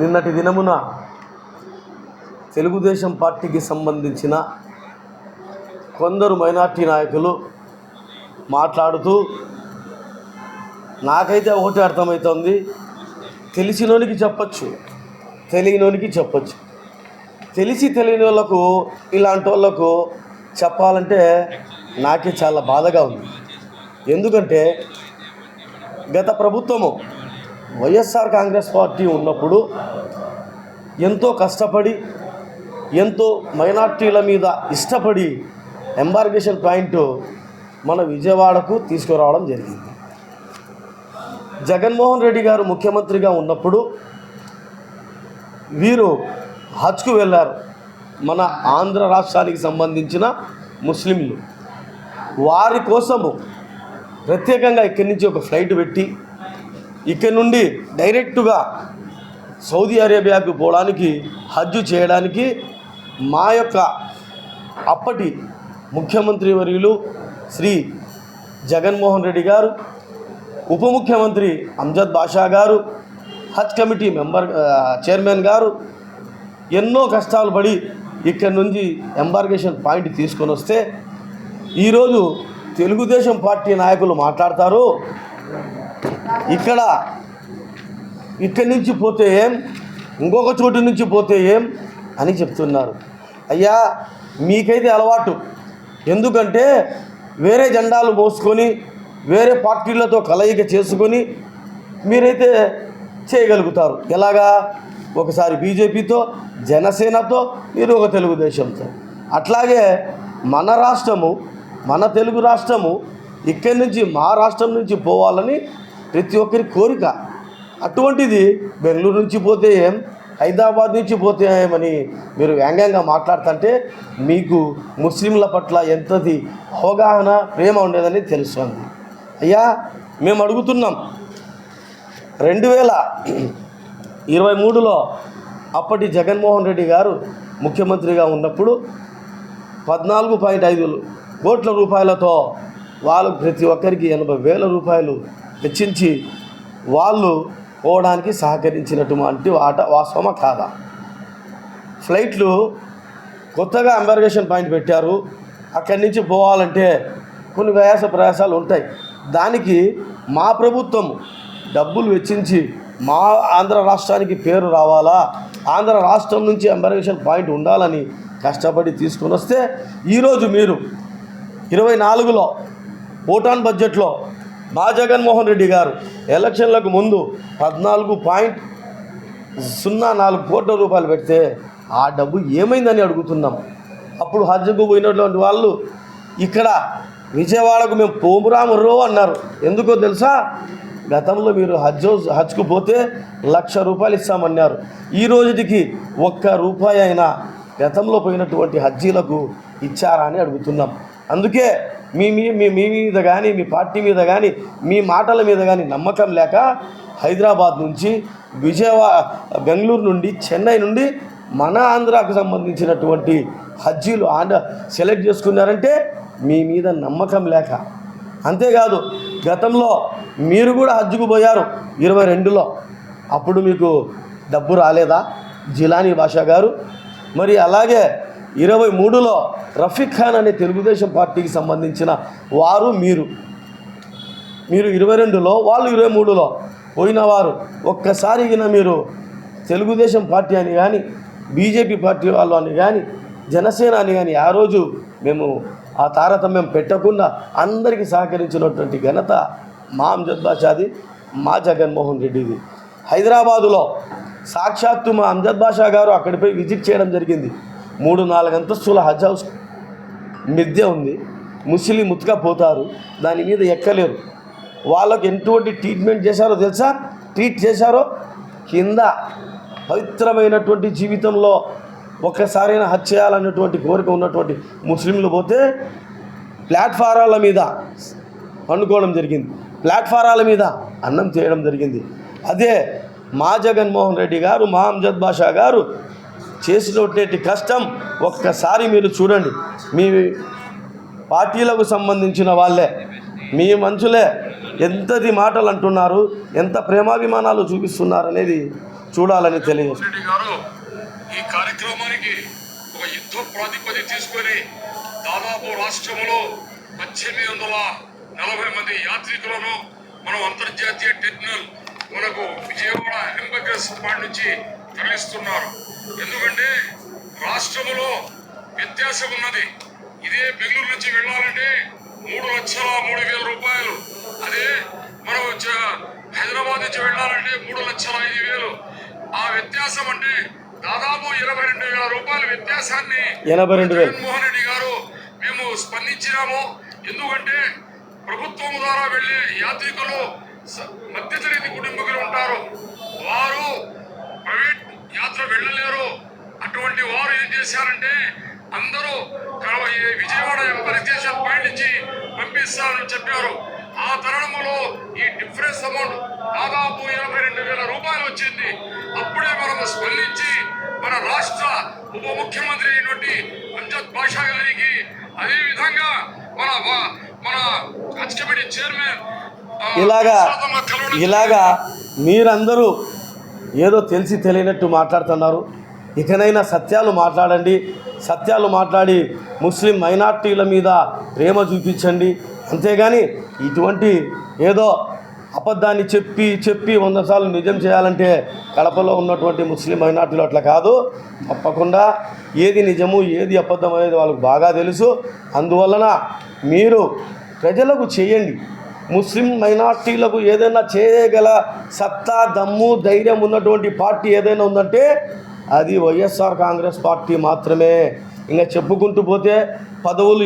నిన్నటి దినమున తెలుగుదేశం పార్టీకి సంబంధించిన కొందరు మైనార్టీ నాయకులు మాట్లాడుతూ నాకైతే ఒకటి అర్థమవుతుంది తెలిసినోనికి చెప్పచ్చు తెలియనోనికి చెప్పచ్చు. తెలిసి తెలియని వాళ్ళకు ఇలాంటి వాళ్ళకు చెప్పాలంటే నాకే చాలా బాధగా ఉంది. ఎందుకంటే గత ప్రభుత్వము వైఎస్ఆర్ కాంగ్రెస్ పార్టీ ఉన్నప్పుడు ఎంతో కష్టపడి ఎంతో మైనార్టీల మీద ఇష్టపడి ఎంబార్గేషన్ పాయింట్ మన విజయవాడకు తీసుకురావడం జరిగింది. జగన్మోహన్ రెడ్డి గారు ముఖ్యమంత్రిగా ఉన్నప్పుడు వీరు హజ్కు వెళ్ళారు. మన ఆంధ్ర రాష్ట్రానికి సంబంధించిన ముస్లింలు. వారి కోసము ప్రత్యేకంగా ఇక్కడి నుంచి ఒక ఫ్లైట్ పెట్టి ఇక్కడ నుండి డైరెక్టుగా సౌదీ అరేబియాకు పోవడానికి హజ్జు చేయడానికి మా యొక్క అప్పటి ముఖ్యమంత్రి వర్యులు శ్రీ జగన్మోహన్ రెడ్డి గారు ఉప ముఖ్యమంత్రి అంజద్ బాషా గారు హజ్ కమిటీ మెంబర్ చైర్మన్ గారు ఎన్నో కష్టాలు పడి ఇక్కడ నుంచి ఎంబార్గేషన్ పాయింట్ తీసుకొని వస్తే ఈరోజు తెలుగుదేశం పార్టీ నాయకులు మాట్లాడతారు. ఇక్కడ ఇక్కడి నుంచి పోతే ఏం? ఇంకొక చోటు నుంచి పోతే ఏం? అని చెప్తున్నారు. అయ్యా మీకైతే అలవాటు. ఎందుకంటే వేరే జెండాలు మోసుకొని వేరే పార్టీలతో కలయిక చేసుకొని మీరైతే చేయగలుగుతారు. ఎలాగా? ఒకసారి బీజేపీతో జనసేనతో మీరు ఒక తెలుగుదేశంతో. అట్లాగే మన రాష్ట్రము మన తెలుగు రాష్ట్రము ఇక్కడి నుంచి మా రాష్ట్రం నుంచి పోవాలని ప్రతి ఒక్కరి కోరిక. అటువంటిది బెంగళూరు నుంచి పోతే ఏం హైదరాబాద్ నుంచి పోతే ఏమని మీరు వ్యంగ్యంగా మాట్లాడుతుంటే మీకు ముస్లింల పట్ల ఎంతది అవగాహన ప్రేమ ఉండేదని తెలుస్తుంది. అయ్యా మేము అడుగుతున్నాం. రెండు వేల ఇరవై మూడులో అప్పటి జగన్మోహన్ రెడ్డి గారు ముఖ్యమంత్రిగా ఉన్నప్పుడు పద్నాలుగు పాయింట్ ఐదు కోట్ల రూపాయలతో వాళ్ళు ప్రతి ఒక్కరికి ఎనభై వేల రూపాయలు వెచ్చించి వాళ్ళు పోవడానికి సహకరించినటువంటి ఆట వాస్తవమా కాదా? ఫ్లైట్లు కొత్తగా అంబర్గేషన్ పాయింట్ పెట్టారు. అక్కడి నుంచి పోవాలంటే కొన్ని వ్యాస ప్రయాసాలు ఉంటాయి. దానికి మా ప్రభుత్వం డబ్బులు వెచ్చించి మా ఆంధ్ర రాష్ట్రానికి పేరు రావాలా? ఆంధ్ర రాష్ట్రం నుంచి అంబర్గేషన్ పాయింట్ ఉండాలని కష్టపడి తీసుకొని వస్తే ఈరోజు మీరు ఇరవై నాలుగులో ఓటాన్ బడ్జెట్లో మా జగన్మోహన్ రెడ్డి గారు ఎలక్షన్లకు ముందు పద్నాలుగు పాయింట్ సున్నా నాలుగు కోట్ల రూపాయలు పెడితే ఆ డబ్బు ఏమైందని అడుగుతున్నాం. అప్పుడు హజ్జకు పోయినటువంటి వాళ్ళు ఇక్కడ విజయవాడకు మేము పోమురాముర్రో అన్నారు. ఎందుకో తెలుసా? గతంలో మీరు హజ్ హజ్కు పోతే లక్ష రూపాయలు ఇస్తామన్నారు. ఈ రోజుటికి ఒక్క రూపాయి అయినా గతంలో పోయినటువంటి హజ్జీలకు ఇచ్చారా అని అడుగుతున్నాం. అందుకే మీ మీ మీ మీ మీద కానీ మీ పార్టీ మీద కానీ మీ మాటల మీద కానీ నమ్మకం లేక హైదరాబాద్ నుంచి విజయవాడ బెంగళూరు నుండి చెన్నై నుండి మన ఆంధ్రాకు సంబంధించినటువంటి హజ్జీలు ఆంధ్ర సెలెక్ట్ చేసుకున్నారంటే మీ మీద నమ్మకం లేక. అంతేకాదు గతంలో మీరు కూడా హజ్జుకు పోయారు ఇరవై రెండులో. అప్పుడు మీకు డబ్బు రాలేదా? జిలానీ భాషా గారు. మరి అలాగే ఇరవై మూడులో రఫీక్ ఖాన్ అనే తెలుగుదేశం పార్టీకి సంబంధించిన వారు మీరు. మీరు ఇరవై రెండులో వాళ్ళు ఇరవై మూడులో పోయిన వారు. ఒక్కసారి మీరు తెలుగుదేశం పార్టీ అని కానీ బీజేపీ పార్టీ వాళ్ళు అని కానీ జనసేన అని కానీ ఆ రోజు మేము ఆ తారతమ్యం పెట్టకుండా అందరికీ సహకరించినటువంటి ఘనత మా అంజద్ బాషాది మా జగన్మోహన్ రెడ్డిది. హైదరాబాదులో సాక్షాత్తు మా అంజద్ బాషా గారు అక్కడిపై విజిట్ చేయడం జరిగింది. మూడు నాలుగు అంతస్తుల హజ్ హౌస్ మిద్దె ఉంది. ముస్లిం ముత్తుగా పోతారు. దాని మీద ఎక్కలేరు. వాళ్ళకి ఎటువంటి ట్రీట్మెంట్ చేశారో తెలుసా? ట్రీట్ చేశారో? కింద పవిత్రమైనటువంటి జీవితంలో ఒక్కసారైనా హజ్ చేయాలన్నటువంటి కోరిక ఉన్నటువంటి ముస్లింలు పోతే ప్లాట్ఫారాల మీద పండుకోవడం జరిగింది. ప్లాట్ఫారాల మీద అన్నం చేయడం జరిగింది. అదే మా జగన్మోహన్ రెడ్డి గారు మా అంజద్ బాషా గారు చేసినటువంటి కష్టం ఒక్కసారి మీరు చూడండి. మీ పార్టీలకు సంబంధించిన వాళ్ళే మీ మనుషులే ఎంతది మాటలు అంటున్నారు ఎంత ప్రేమాభిమానాలు చూపిస్తున్నారు అనేది చూడాలని తెలియజేస్తారు గారు ఈ కార్యక్రమానికి ఒక యుద్ధ ప్రాతిపదిక తీసుకొని దాదాపు రాష్ట్రంలో పద్దెనిమిది వందల నలభై మంది యాత్రికులను మనం అంతర్జాతీయ టెర్మినల్ మనకు విజయవాడ ఎంబగ్రస్ పాయింట్ నుంచి తరలిస్తున్నారు. ఎందుకంటే రాష్ట్రంలో వ్యత్యాసం ఉన్నది. ఇదే బెంగళూరు నుంచి వెళ్ళాలంటే మూడు లక్షల మూడు వేల రూపాయలు. అదే మనం హైదరాబాద్ నుంచి వెళ్ళాలంటే మూడు లక్షల ఐదు వేలు. ఆ వ్యత్యాసం అంటే దాదాపు ఇరవై రెండు వేల రూపాయల వ్యత్యాసాన్ని జగన్మోహన్ రెడ్డి గారు మేము స్పందించినాము. ఎందుకంటే ప్రభుత్వం ద్వారా వెళ్ళే యాత్రికులు మధ్యతరగతి కుటుంబీకులు ఉంటారు. వారు ప్రైవేట్ యాత్ర వెళ్ళలేరు. అటువంటి వారు ఏం చేశారంటే అందరూ విజయవాడ స్టేషన్ పాయింట్ నుంచి పంపిస్తారని చెప్పారు. ఆ తరుణంలో ఈ డిఫరెన్స్ అమౌంట్ దాదాపు ఇరవై రెండు వేల రూపాయలు వచ్చింది. అప్పుడే మనం స్పందించి మన రాష్ట్ర ఉప ముఖ్యమంత్రి అయినటువంటి అంజద్ బాషా గారికి అదే విధంగా మన మన హజ్ కమిటీ చైర్మన్ ఇలాగా ఇలాగా మీరందరూ ఏదో తెలిసి తెలియనట్టు మాట్లాడుతున్నారు. ఇకనైనా సత్యాలు మాట్లాడండి. సత్యాలు మాట్లాడి ముస్లిం మైనార్టీల మీద ప్రేమ చూపించండి. అంతేగాని ఇటువంటి ఏదో అబద్ధాన్ని చెప్పి చెప్పి వంద సార్లు నిజం చేయాలంటే కడపలో ఉన్నటువంటి ముస్లిం మైనార్టీలు అట్లా కాదు. తప్పకుండా ఏది నిజము ఏది అబద్ధం అనేది వాళ్ళకు బాగా తెలుసు. అందువలన మీరు ప్రజలకు చేయండి. ముస్లిం మైనార్టీలకు ఏదైనా చేయగల సత్తా దమ్ము ధైర్యం ఉన్నటువంటి పార్టీ ఏదైనా ఉందంటే అది వైఎస్ఆర్ కాంగ్రెస్ పార్టీ మాత్రమే. ఇంకా చెప్పుకుంటూ పోతే పదవులు